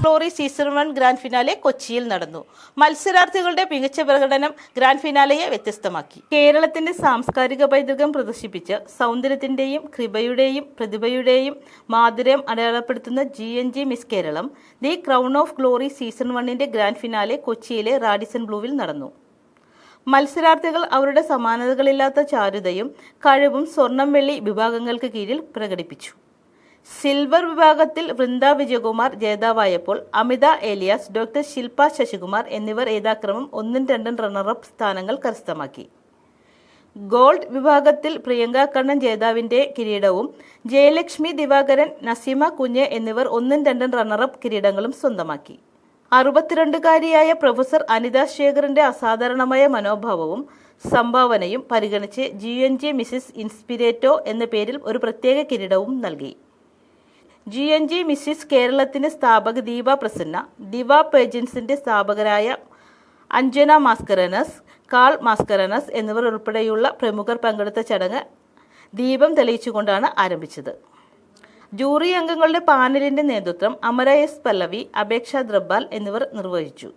Glory season one grand finale കൊച്ചിയിൽ നടന്നു. മത്സരാർത്ഥികളുടെ മികച്ച പ്രകടനം ഗ്രാൻഡ് ഫിനാലയെ വ്യത്യസ്തമാക്കി. കേരളത്തിന്റെ സാംസ്കാരിക പൈതൃകം പ്രദർശിപ്പിച്ച് സൗന്ദര്യത്തിന്റെയും കൃപയുടെയും പ്രതിഭയുടെയും മാധുര്യം അടയാളപ്പെടുത്തുന്ന G N G Miss Keralam the crown of glory season വണ്ണിന്റെ ഗ്രാൻഡ് ഫിനാലെ കൊച്ചിയിലെ റാഡിസൺ ബ്ലൂവിൽ നടന്നു. മത്സരാർത്ഥികൾ അവരുടെ സമാനതകളില്ലാത്ത ചാരുതയും കഴിവും സ്വർണം വെള്ളി വിഭാഗങ്ങൾക്ക് കീഴിൽ പ്രകടിപ്പിച്ചു. സിൽവർ വിഭാഗത്തിൽ വൃന്ദ വിജയകുമാർ ജേതാവായപ്പോൾ അമിത ഏലിയാസ് ഡോക്ടർ ശില്പ ശശികുമാർ എന്നിവർ ഏതാക്രമം ഒന്നും രണ്ടും റണ്ണറപ്പ് സ്ഥാനങ്ങൾ കരസ്ഥമാക്കി. ഗോൾഡ് വിഭാഗത്തിൽ പ്രിയങ്ക കണ്ണൻ ജേതാവിന്റെ കിരീടവും ജയലക്ഷ്മി ദിവാകരൻ നസീമ കുഞ്ഞ് എന്നിവർ ഒന്നും രണ്ടും റണ്ണറപ്പ് കിരീടങ്ങളും സ്വന്തമാക്കി. അറുപത്തിരണ്ടുകാരിയായ പ്രൊഫസർ അനിത ശേഖറിന്റെ അസാധാരണമായ മനോഭാവവും സംഭാവനയും പരിഗണിച്ച് G N G Mrs Inspirato എന്ന പേരിൽ ഒരു പ്രത്യേക കിരീടവും നൽകി. ജി എൻ ജി മിസ്സിസ് കേരളത്തിന്റെ സ്ഥാപക ദീപ പ്രസന്ന ദിവ പേജൻസിന്റെ സ്ഥാപകരായ അഞ്ജന മാസ്കരനസ് കാൾ മാസ്കരനസ് എന്നിവർ ഉൾപ്പെടെയുള്ള പ്രമുഖർ പങ്കെടുത്ത ചടങ്ങ് ദീപം തെളിയിച്ചുകൊണ്ടാണ് ആരംഭിച്ചത്. ജൂറി അംഗങ്ങളുടെ പാനലിന്റെ നേതൃത്വം അമര എസ് പല്ലവി അപേക്ഷ ദ്രബാൽ എന്നിവർ നിർവഹിച്ചു.